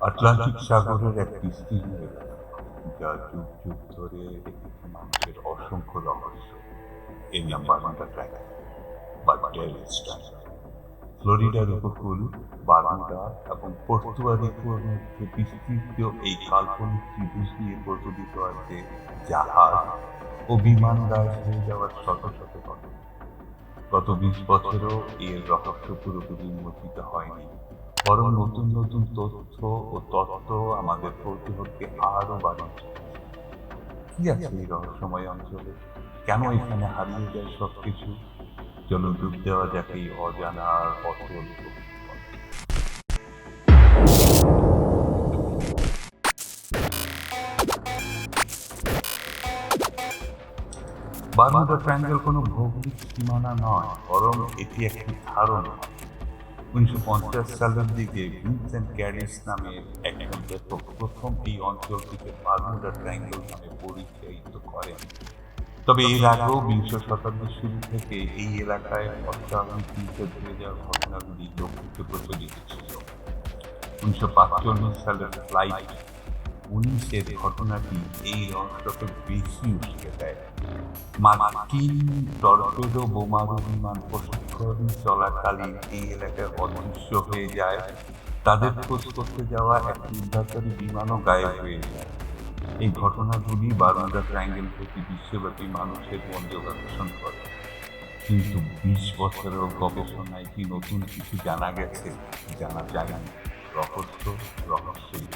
Atlantic সাগরের এক বিস্তীর্ণ এলাকা যা যুগ যুগ ধরে রেখেছে মানুষের অসংখ্য রহস্য। এর নাম বার্মাডা ট্র্যাক বা ডেলস্টাইন ফ্লোরিডার উপকূল বার্মুডা এবং পর্তুয়া রিকোর মধ্যে বিস্তৃত এই কাল্পনিক ত্রিভুজ নিয়ে প্রচলিত আছে জাহাজ ও বিমান দাস হয়ে যাওয়ার শত শত ঘটনা। গত বিশ বছরও এর রহস্য পুরোপুরি উন্মোচিত হয়নি। বরং নতুন নতুন তথ্য ও তত্ত্ব আমাদের কৌতূহলকে আরও বাড়িয়েছে কি আছে এই রহস্যময় অঞ্চলে? কেন এখানে হারিয়ে যায় সবকিছু? চলুন ডুব দেওয়া যাক এই অজানার অচল। বারমুডা ট্রায়াঙ্গেল কোনো ভৌগোলিক সীমানা নয়, বরং এটি একটি ধারণা। উনিশশো পঞ্চাশ সালের দিকে ভিনসেন্ট ক্যারিস নামের একজন লেখক প্রথম এই অঞ্চলটিকে বারমুডা ট্রায়াঙ্গেল নামে পরিচালিত করেন তবে এর আগেও বিংশ শতাব্দীর শুরু থেকে এই এলাকায় নিচে ধরে যাওয়ার ঘটনাগুলি লক্ষিত প্রচলিত ছিল। উনিশশো পাঁচচল্লিশ সালের ফ্লাইট উনিশের ঘটনাটি এই রহস্যকে বেশি উস্কে দেয়। মার্কিন টর্পেডো বোমারু বিমান প্রশিক্ষণ চলাকালীন এই এলাকায় অদৃশ্য হয়ে যায়। তাদের খোঁজ করতে যাওয়া এক উদ্ধারকারী বিমানও গায়েব হয়ে যায়। এই ঘটনাগুলি বারমুডা ট্রায়াঙ্গেল থেকে বিশ্বব্যাপী মানুষের মনোযোগ করে। কিন্তু বিশ বছরের গবেষণায় কি নতুন কিছু জানা গেছে, জানা যায়নি। রহস্য, রহস্যই।